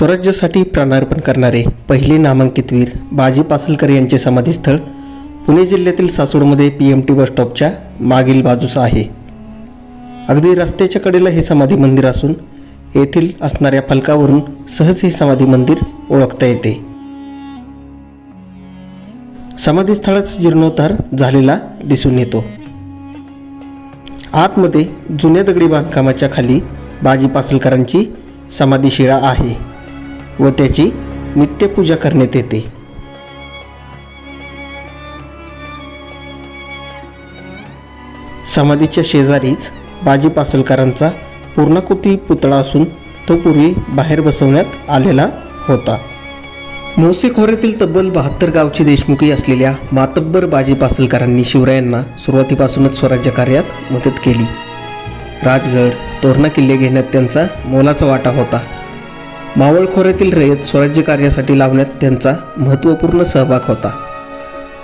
स्वराज्यासाठी प्राणार्पण करणारे पहिले नामांकित वीर बाजी पासलकर यांचे समाधीस्थळ पुणे जिल्ह्यातील सासवडमध्ये पी एम टी बसस्टॉपच्या मागील बाजूस आहे. अगदी रस्त्याच्या कडेला हे समाधी मंदिर असून येथील असणाऱ्या फलकावरून सहज हे समाधी मंदिर ओळखता येते. समाधीस्थळाचा जीर्णोद्धार झालेला दिसून येतो. आतमध्ये जुन्या दगडी बांधकामाच्या खाली बाजी पासलकरांची समाधीशिळा आहे. व त्याची नित्यपूजा करण्यात येते. समाधीच्या शेजारीच बाजी पासलकरांचा पूर्णाकृती पुतळा असून तो पूर्वी बाहेर बसवण्यात आलेला होता. मोसे खोऱ्यातील तब्बल बहात्तर गावची देशमुखी असलेल्या मातब्बर बाजी पासलकरांनी शिवरायांना सुरुवातीपासूनच स्वराज्य कार्यात मदत केली. राजगड तोरणा किल्ले घेण्यात त्यांचा मोलाचा वाटा होता. मावळ खोऱ्यातील रयत स्वराज्य कार्यासाठी लावण्यात त्यांचा महत्त्वपूर्ण सहभाग होता.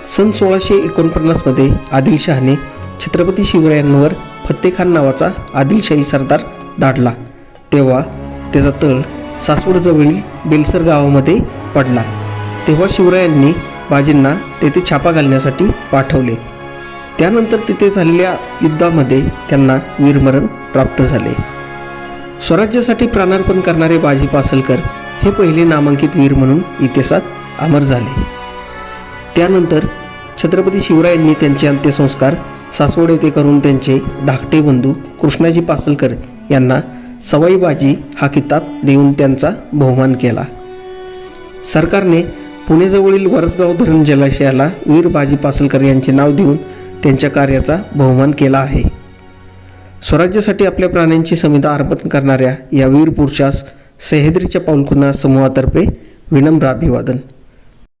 सन सोळाशे एकोणपन्नासमध्ये आदिलशहाने छत्रपती शिवरायांवर फत्तेखान नावाचा आदिलशाही सरदार धाडला तेव्हा त्याचा तळ सासवडजवळील बेलसर गावामध्ये पडला. तेव्हा शिवरायांनी बाजींना तेथे छापा घालण्यासाठी पाठवले. त्यानंतर तिथे झालेल्या युद्धामध्ये त्यांना वीरमरण प्राप्त झाले. स्वराज्यासाठी प्राणार्पण करणारे बाजी पासलकर हे पहिले नामांकित वीर म्हणून इतिहासात अमर झाले. त्यानंतर छत्रपती शिवरायांनी त्यांचे अंत्यसंस्कार सासवड येथे करून त्यांचे धाकटे बंधू कृष्णाजी पासलकर यांना सवाई बाजी हा किताब देऊन त्यांचा बहुमान केला. सरकारने पुणेजवळील वरसगाव धरण जलाशयाला वीर बाजी पासलकर यांचे नाव देऊन त्यांच्या कार्याचा बहुमान केला आहे. स्वराज्यासाठी आपल्या प्राण्यांची संविधा अर्पण करणाऱ्या या वीर पुरुषास सह्याद्रीच्या पाऊलखुना समूहातर्फे विनम्र अभिवादन.